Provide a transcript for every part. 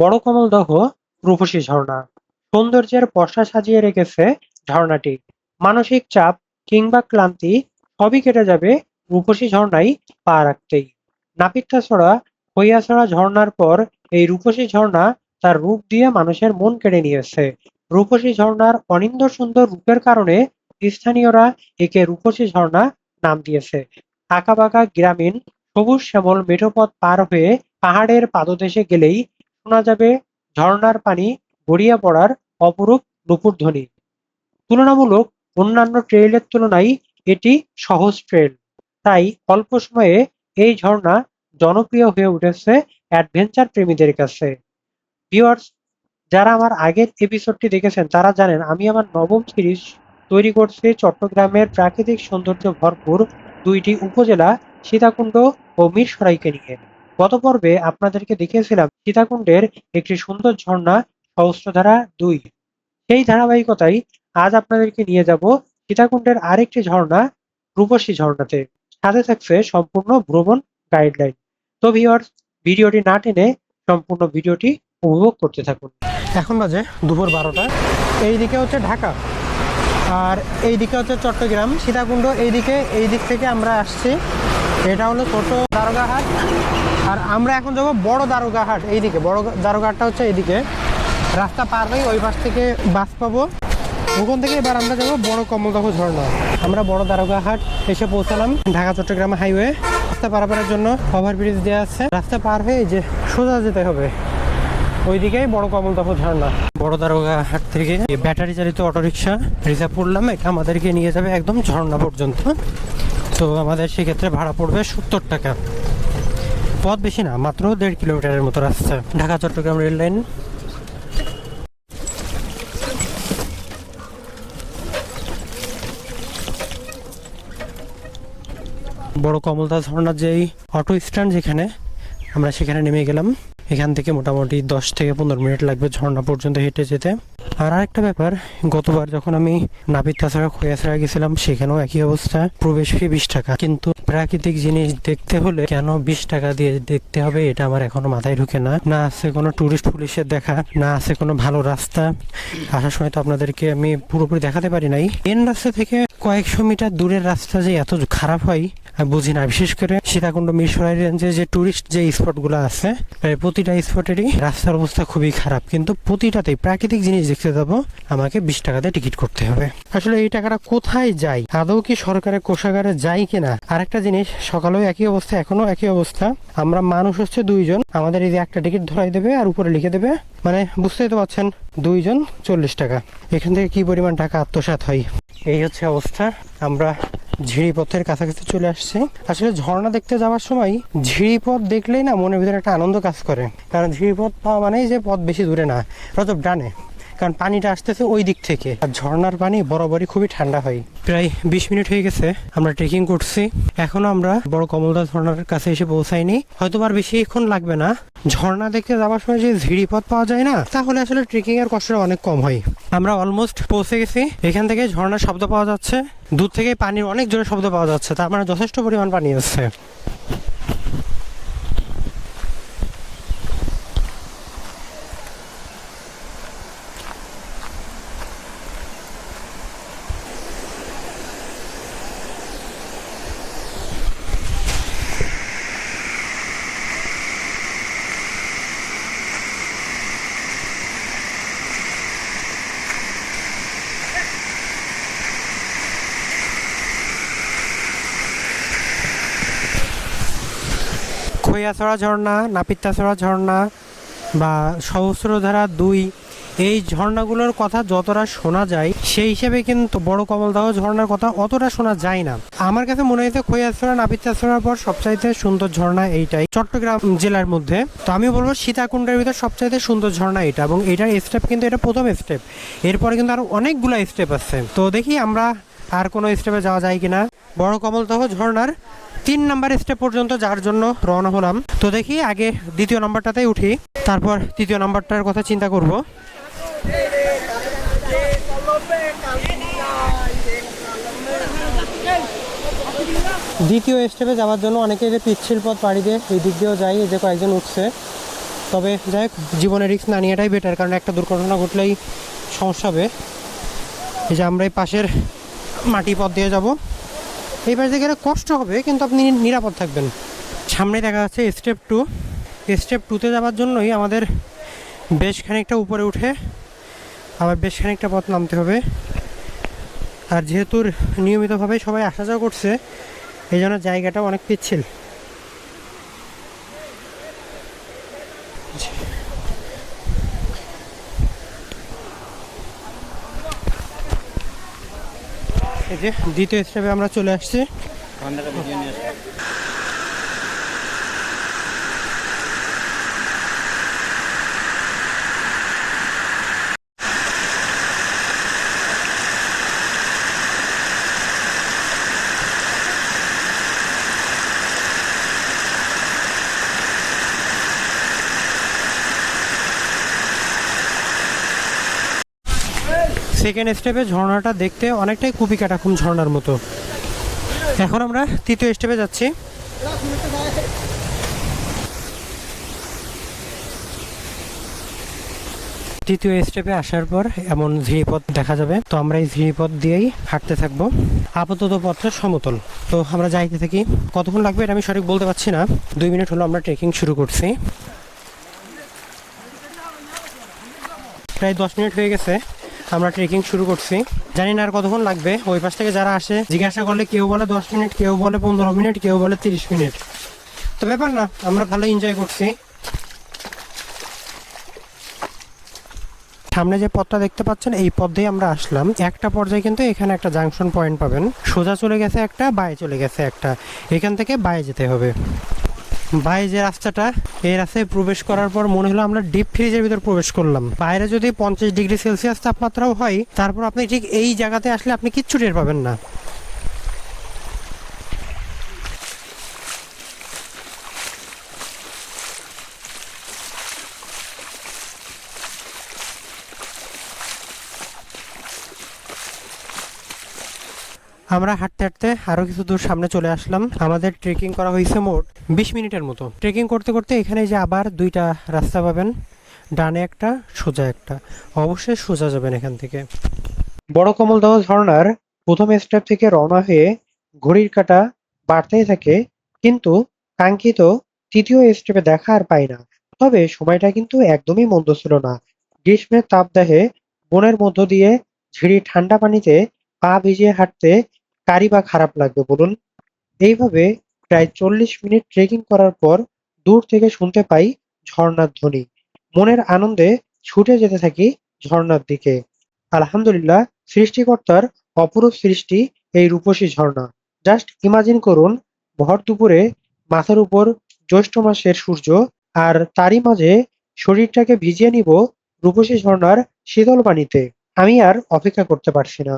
বড় কমলদহ রূপসী ঝর্ণা। সৌন্দর্যের পশা সাজিয়ে রেখেছে ঝর্ণাটি। মানসিক চাপ কিংবা ক্লান্তি সবই কেটে যাবে রূপসী ঝর্ণায় পা রাখতেই। নাপিতাছড়া হইয়াছড়া ঝর্ণার পর এই রূপসী ঝর্ণা তার রূপ দিয়ে মানুষের মন কেড়ে নিয়েছে। রূপসী ঝর্ণার অনিন্দ সুন্দর রূপের কারণে স্থানীয়রা একে রূপসী ঝর্ণা নাম দিয়েছে। আঁকাবাঁকা গ্রামীণ সবুজ শ্যামল মেঠোপথ পার হয়ে পাহাড়ের পাদদেশে গেলেই শোনা যাবে। ঝর্ণার পানি গড়িয়ে পড়ার অপরূপ নুপুর ধ্বনি। তুলনামূলক অন্যান্য ট্রেইলের তুলনায় এটি সহজ ট্রেল তাই অল্প সময়ে এই ঝর্ণা জনপ্রিয় হয়ে উঠেছে অ্যাডভেঞ্চার প্রেমীদের কাছে। ভিউয়ার্স, যারা আমার আগের এপিসোডটি দেখেছেন, তারা জানেন আমি আমার নবম সিরিজ তৈরি করছি চট্টগ্রামের প্রাকৃতিক সৌন্দর্য ভরপুর দুইটি উপজেলা, সীতাকুণ্ড ও মিরসরাইকে নিয়ে। গত পর্বে আপনাদেরকে দেখিয়েছিলাম সীতাকুণ্ডের একটি সুন্দর ঝর্ণা সহস্রধারা দুই। সেই ধারাবাহিকতায় আজ আপনাদেরকে নিয়ে যাব সীতাকুণ্ডের আরেকটি ঝর্ণা, রূপসী ঝর্ণাতে। সাথে থাকছে সম্পূর্ণ ভ্রমণ গাইডলাইন তো ভিউয়ার্স ভিডিওটি না টেনে সম্পূর্ণ ভিডিওটি উপভোগ করতে থাকুন। এখন বাজে দুপুর বারোটা। এই দিকে হচ্ছে ঢাকা। আর এই দিকে হচ্ছে চট্টগ্রাম। সীতাকুণ্ড এইদিকে এই দিক থেকে আমরা আসছি এটা হলো ছোট দারোগাহাট আর আমরা এখন যাব বড় দারোগাহাট এইদিকে। বড় দারোগাহাটটা হচ্ছে এইদিকে। রাস্তা পার হয়ে ওই পাশ থেকে বাস পাবো। ওখান থেকে এবার আমরা যাব বড় কমলদহ ঝর্ণা। আমরা বড় দারোগাহাট এসে পৌঁছালাম ঢাকা, চট্টগ্রাম হাইওয়ে। রাস্তা পারাপারের জন্য ওভারব্রিজ দেওয়া আছে। রাস্তা পার হয়ে যে সোজা যেতে হবে, ওইদিকেই বড় কমলদহ ঝর্ণা। বড় দারোগা হাট থেকে ব্যাটারি চালিত অটোরিকশা রিজার্ভ করলাম। এটা আমাদেরকে নিয়ে যাবে একদম ঝর্ণা পর্যন্ত। তো আমাদের সেক্ষেত্রে ভাড়া পড়বে সত্তর টাকা। পথ বেশি না, মাত্র দেড় কিলোমিটারের মতো রাস্তা। Dhaka, Chattogram rail line. বড় কমলদা ঝর্ণার যেই অটো স্ট্যান্ড যেখানে, আমরা সেখানে নেমে গেলাম। এখান থেকে মোটামুটি দশ থেকে পনেরো মিনিট লাগবে ঝর্ণা পর্যন্ত হেঁটে যেতে। আর আরেকটা ব্যাপার, গতবার যখন আমি নাবিদ তাছাড়া খোয়াছড়া গেছিলাম, সেখানেও একই অবস্থা, প্রবেশ ফি বিশ টাকা। কিন্তু প্রাকৃতিক জিনিস দেখতে হলে কেন বিশ টাকা দিয়ে দেখতে হবে এটা আমার এখনও মাথায় ঢুকে না। না আছে কোনো টুরিস্ট পুলিশের দেখা, না আছে কোনো ভালো রাস্তা। আসার সময় তো আপনাদেরকে আমি পুরোপুরি দেখাতে পারি নাই। মেন রাস্তা থেকে কয়েকশো মিটার দূরের রাস্তা যে এত খারাপ হয় বুঝি না। বিশেষ করে সীতাকুণ্ড মিরসরাই রেঞ্জে যে টুরিস্ট যে স্পটগুলো আছে, প্রায় প্রতিটা স্পটেরই রাস্তার অবস্থা খুবই খারাপ। কিন্তু প্রতিটাতেই প্রাকৃতিক জিনিস দেখতে যাব আমাকে বিশ টাকাতে টিকিট করতে হবে। আসলে এই টাকাটা কোথায় যায়? আদৌ কি সরকারের কোষাগারে যায় কিনা? আরেকটা জিনিস, সকালেও একই অবস্থা এখনও একই অবস্থা। আমরা মানুষ হচ্ছে দুইজন, আমাদের এই যে একটা টিকিট ধরাই দেবে আর উপরে লিখে দেবে। মানে বুঝতেই তো পারছেন দুইজন চল্লিশ টাকা। এখান থেকে কি পরিমাণ টাকা আত্মসাৎ হয়? এই হচ্ছে অবস্থা। আমরা ঝিরিপথের কাছাকাছি চলে আসছে। আসলে ঝর্ণা দেখতে যাওয়ার সময় ঝিরিপথ দেখলেই না মনের ভিতরে একটা আনন্দ কাজ করে। কারণ ঝিরিপথ পাওয়া মানেই যে পথ বেশি দূরে না রজব ডানে। কারণ পানিটা আসতেছে ওই দিক থেকে। আর ঝর্ণার পানি বরাবরই খুবই ঠান্ডা হয়। প্রায় বিশ মিনিট হয়ে গেছে, আমরা ট্রেকিং করছি। এখনও আমরা বড় কমলদা ঝর্ণার কাছে এসে পৌঁছাইনি। হয়তো আর বেশিক্ষণ লাগবে না। ঝর্ণা দেখতে যাওয়ার সময় যে ঝিড়ি পথ পাওয়া যায় না, তাহলে আসলে ট্রেকিং এর কষ্টটা অনেক কম হয়। আমরা অলমোস্ট পৌঁছে গেছি। এখান থেকে ঝর্ণার শব্দ পাওয়া যাচ্ছে। দূর থেকে পানির অনেক জোরে শব্দ পাওয়া যাচ্ছে। তার মানে যথেষ্ট পরিমাণ পানি আছে খৈয়াছড়া ঝর্ণা নাপিতাছড়া ঝর্ণা বা সহস্রধারা দুই, এই ঝর্ণাগুলোর কথা যতটা শোনা যায়, সেই হিসেবে কিন্তু বড় কমলদাহ ঝর্ণার কথা অতটা শোনা যায় না। আমার কাছে মনে হয়েছে খৈয়াছড়া নাপিতাছড়ার পর সবচাইতে সুন্দর ঝর্ণা এইটাই। চট্টগ্রাম জেলার মধ্যে। তো আমি বলব সীতাকুণ্ডের ভিতর সবচাইতে সুন্দর ঝর্ণা এটা এবং এটার স্টেপ কিন্তু এটা প্রথম স্টেপ এরপরে কিন্তু আরও অনেকগুলো স্টেপ আছে। তো দেখি আমরা আর কোনো স্টেপে যাওয়া যায় কিনা। বড় কমলদহ ঝর্ণার তিন নাম্বার স্টেপ পর্যন্ত যাওয়ার জন্য রওনা হলাম। তো দেখি আগে দ্বিতীয় নাম্বারটাতেই উঠি, তারপর তৃতীয় নাম্বারটার কথা চিন্তা করব। দ্বিতীয় স্টেপে যাওয়ার জন্য অনেকে যে পিচ্ছিল পথ পাড়ি দিয়ে এই দিক দিয়েও যাই এই যে কয়েকজন উঠছে। তবে যাই হোক, জীবনে রিস্ক না নেওয়াটাই বেটার কারণ একটা দুর্ঘটনা ঘটলেই সমস্যা হবে। এই যে আমরা এই পাশের মাটি পথ দিয়ে যাব। এই বাড়িতে গেলে কষ্ট হবে, কিন্তু আপনি নিরাপদ থাকবেন। সামনে দেখা যাচ্ছে স্টেপ টু স্টেপ টুতে যাওয়ার জন্যই আমাদের বেশ খানিকটা উপরে উঠে আবার বেশ খানিকটা পথ নামতে হবে। আর যেহেতু নিয়মিতভাবে সবাই আসা যাওয়া করছে, এই জন্য জায়গাটা অনেক পিচ্ছিল। যে দ্বিতীয় স্টেপে আমরা চলে আসছি। সেকেন্ড স্টেপে ঝর্ণাটা দেখতে অনেকটাই কুপি কাটাকুম ঝর্ণার মতো। এখন আমরা তৃতীয় স্টেপে যাচ্ছি। তৃতীয় স্টেপে আসার পর এমন ঝিরিপথ দেখা যাবে। তো আমরা এই ঝিরিপথ দিয়েই হাঁটতে থাকব। আপাতত পথটা সমতল। তো আমরা যাইতে থাকি। কতক্ষণ লাগবে এটা আমি সঠিক বলতে পারছি না। দুই মিনিট হলো আমরা ট্রেকিং শুরু করছি। প্রায় দশ মিনিট হয়ে গেছে। আমরা ট্রেকিং শুরু করছি। জানি না আর কতক্ষণ লাগবে। ওই পাশ থেকে যারা আসে, জিজ্ঞাসা করলে কেউ বলে দশ মিনিট, কেউ বলে পনেরো মিনিট, কেউ বলে তিরিশ মিনিট। তো ব্যাপার না, আমরা ভালো এনজয় করছি। সামনে যে পথটা দেখতে পাচ্ছেন, এই পথ দিয়ে আমরা আসলাম। একটা পর্যায়ে কিন্তু এখানে একটা জাংশন পয়েন্ট পাবেন। সোজা চলে গেছে একটা, বায়ে চলে গেছে একটা। এখান থেকে বায়ে যেতে হবে। বাইরে যে রাস্তাটা, এই রাস্তায় প্রবেশ করার পর মনে হলো আমরা ডিপ ফ্রিজের ভিতর প্রবেশ করলাম। বাইরে যদি পঞ্চাশ ডিগ্রি সেলসিয়াস তাপমাত্রাও হয়, তারপর আপনি ঠিক এই জায়গাতে আসলে আপনি কিচ্ছু টের পাবেন না। আমরা হাঁটতে হাঁটতে আরও কিছু দূর সামনে চলে আসলাম। আমাদের ট্রেকিং করা হয়েছে মোট বিশ মিনিটের মতো। ট্রেকিং করতে করতে এখানে যে আবার দুইটা রাস্তা পাবেন, ডানে একটা, সোজা একটা। অবশ্যই সোজা যাবেন এখান থেকে। বড় কমলদহ ঝর্ণার প্রথম স্টেপ থেকে রওনা হয়ে ঘড়ির কাঁটা বাড়তেই থাকে, কিন্তু কাঙ্ক্ষিত তৃতীয় স্টেপে দেখা আর পাই না। তবে সময়টা কিন্তু একদমই মন্দ ছিল না। গ্রীষ্মের তাপদাহে বনের মধ্য দিয়ে ঝিড়ি ঠান্ডা পানিতে পা ভিজিয়ে হাঁটতে কারি বা খারাপ লাগবে, বলুন। এইভাবে প্রায় চল্লিশ মিনিট ট্রেকিং করার পর দূর থেকে শুনতে পাই ঝর্ণার ধ্বনি। মনের আনন্দে ছুটে যেতে থাকি ঝর্ণার দিকে। আলহামদুলিল্লাহ, সৃষ্টিকর্তার অপরূপ সৃষ্টি এই রূপসী ঝর্ণা। জাস্ট ইমাজিন করুন, ভর দুপুরে মাথার উপর জ্যৈষ্ঠ মাসের সূর্য আর তারই মাঝে শরীরটাকে ভিজিয়ে নিব রূপসী ঝর্ণার শীতল পানিতে। আমি আর অপেক্ষা করতে পারছি না।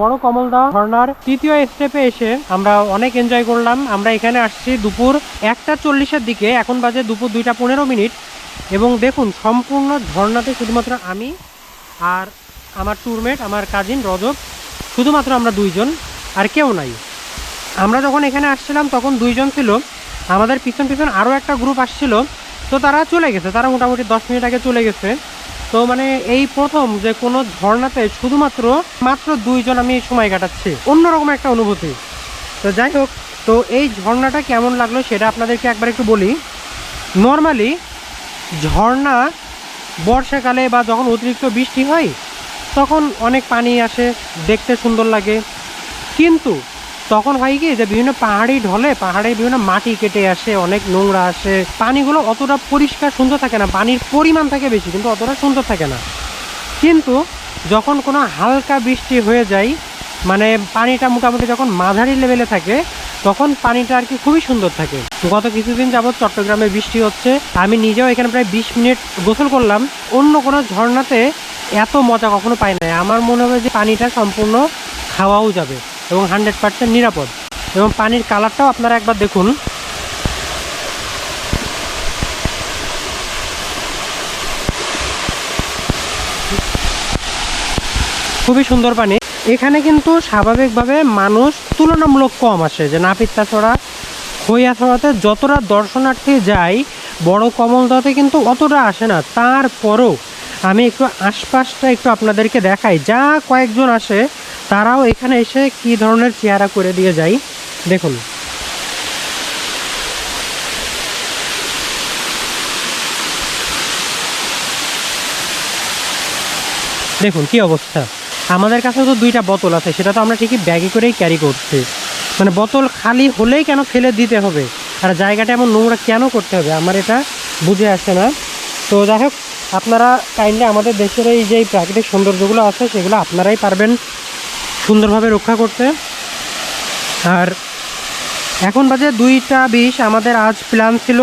বড় কমলদা ঝর্ণার তৃতীয় স্টেপে এসে আমরা অনেক এনজয় করলাম। আমরা এখানে আসছি দুপুর একটা চল্লিশের দিকে। এখন বাজে দুপুর দুইটা পনেরো মিনিট। এবং দেখুন, সম্পূর্ণ ঝর্ণাতে শুধুমাত্র আমি আর আমার ট্যুরমেট আমার কাজিন রজব, শুধুমাত্র আমরা দুইজন, আর কেউ নাই। আমরা যখন এখানে আসছিলাম, তখন দুইজন ছিল। আমাদের পিছন পিছন আরও একটা গ্রুপ আসছিল। তো তারা চলে গেছে। তারা মোটামুটি দশ মিনিট আগে চলে গেছে। তো মানে এই প্রথম যে কোনো ঝর্ণাতে শুধুমাত্র মাত্র দুইজন আমি সময় কাটাচ্ছি। অন্যরকম একটা অনুভূতি। তো যাই হোক, তো এই ঝর্ণাটা কেমন লাগল সেটা আপনাদেরকে একবার একটু বলি। নর্মালি ঝর্ণা বর্ষাকালে বা যখন অতিরিক্ত বৃষ্টি হয়, তখন অনেক পানি আসে, দেখতে সুন্দর লাগে। কিন্তু তখন হয় কি যে বিভিন্ন পাহাড়ি ঢলে, পাহাড়ে বিভিন্ন মাটি কেটে আসে, অনেক নোংরা আসে। পানিগুলো অতটা পরিষ্কার সুন্দর থাকে না, পানির পরিমাণ থাকে বেশি, কিন্তু অতটা সুন্দর থাকে না। কিন্তু যখন কোনো হালকা বৃষ্টি হয়ে যায় মানে পানিটা মোটামুটি যখন মাঝারি লেভেলে থাকে, তখন পানিটা আর কি খুবই সুন্দর থাকে। গত কিছুদিন যাবৎ চট্টগ্রামে বৃষ্টি হচ্ছে। আমি নিজেও এখানে প্রায় বিশ মিনিট গোসল করলাম। অন্য কোনো ঝর্ণাতে এত মজা কখনো পাই নাই। আমার মনে হবে যে পানিটা সম্পূর্ণ খাওয়াও যাবে। এবং হান্ড্রেড পার্সেন্ট নিরাপদ। এবং পানির কালারটাও আপনারা একবার দেখুন। খুবই সুন্দর পানি। এখানে কিন্তু স্বাভাবিকভাবে মানুষ তুলনামূলক কম আসে। যে নাপিতা ছড়া খইয়া ছড়াতে যতটা দর্শনার্থী যায়, বড় কমলদাতে কিন্তু অতটা আসে না। তারপরও আমি একটু আশপাশটা একটু আপনাদেরকে দেখাই। যা কয়েকজন আসে তারাও এখানে এসে কি ধরনের চেহারা করে দিয়ে যায়, দেখুন। দেখুন, কি অবস্থা। আমাদের কাছে তো দুইটা বোতল আছে, সেটা তো আমরা ঠিকই ব্যাগে করেই ক্যারি করছি। মানে বোতল খালি হলেই কেন ফেলে দিতে হবে? আর জায়গাটা এমন নোংরা কেন করতে হবে? আমার এটা বুঝে আসে না। তো যাই হোক, আপনারা কাইন্ডলি আমাদের দেশের এই যে প্রাকৃতিক সৌন্দর্যগুলো আছে, সেগুলো আপনারাই পারবেন। সুন্দরভাবে রক্ষা করতে। আর এখন বাজে দুইটা বিশ, আমাদের আজ প্ল্যান ছিল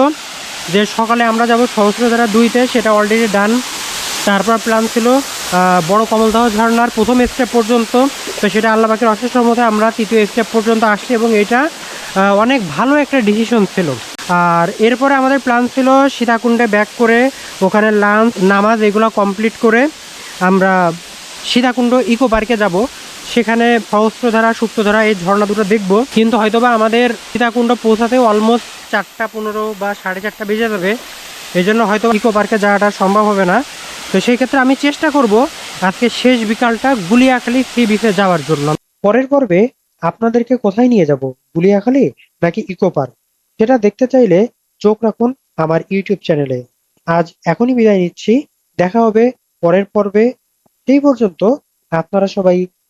যে সকালে আমরা যাব সহস্রধারা দুইতে, সেটা অলরেডি ডান তারপর প্ল্যান ছিল বড় কমলদহ ঝর্ণার প্রথম স্টেপ পর্যন্ত। তো সেটা আল্লাহ পাকের অশেষ মতে আমরা তৃতীয় স্টেপ পর্যন্ত আসছি এবং এটা অনেক ভালো একটা ডিসিশন ছিল। আর এরপরে আমাদের প্ল্যান ছিল সীতাকুণ্ডে ব্যাক করে, ওখানে লাঞ্চ নামাজ এগুলো কমপ্লিট করে আমরা সীতাকুণ্ড ইকো পার্কে যাব। সেখানে সহস্রধারা, সুপ্তধারা এই ঝর্ণা দুটো দেখব। কিন্তু হয়তোবা আমাদের সীতাকুণ্ড পৌঁছাতে অলমোস্ট চারটা পনেরো বা সাড়ে চারটা বেজে যাবে। এই জন্য হয়তো ইকো পার্কে যাওয়াটা সম্ভব হবে না। তো সেই ক্ষেত্রে আমি চেষ্টা করব আজকে শেষ বিকালটা গুলিয়াখালি সি বিচে যাওয়ার জন্য। পরের পর্বে আপনাদেরকে কোথায় নিয়ে যাব? গুলিয়াখালি নাকি ইকো পার্ক সেটা দেখতে চাইলে চোখ রাখুন আমার ইউটিউব চ্যানেলে। আজ এখনই বিদায় নিচ্ছি। দেখা হবে পরের পর্বে। সেই পর্যন্ত আপনারা সবাই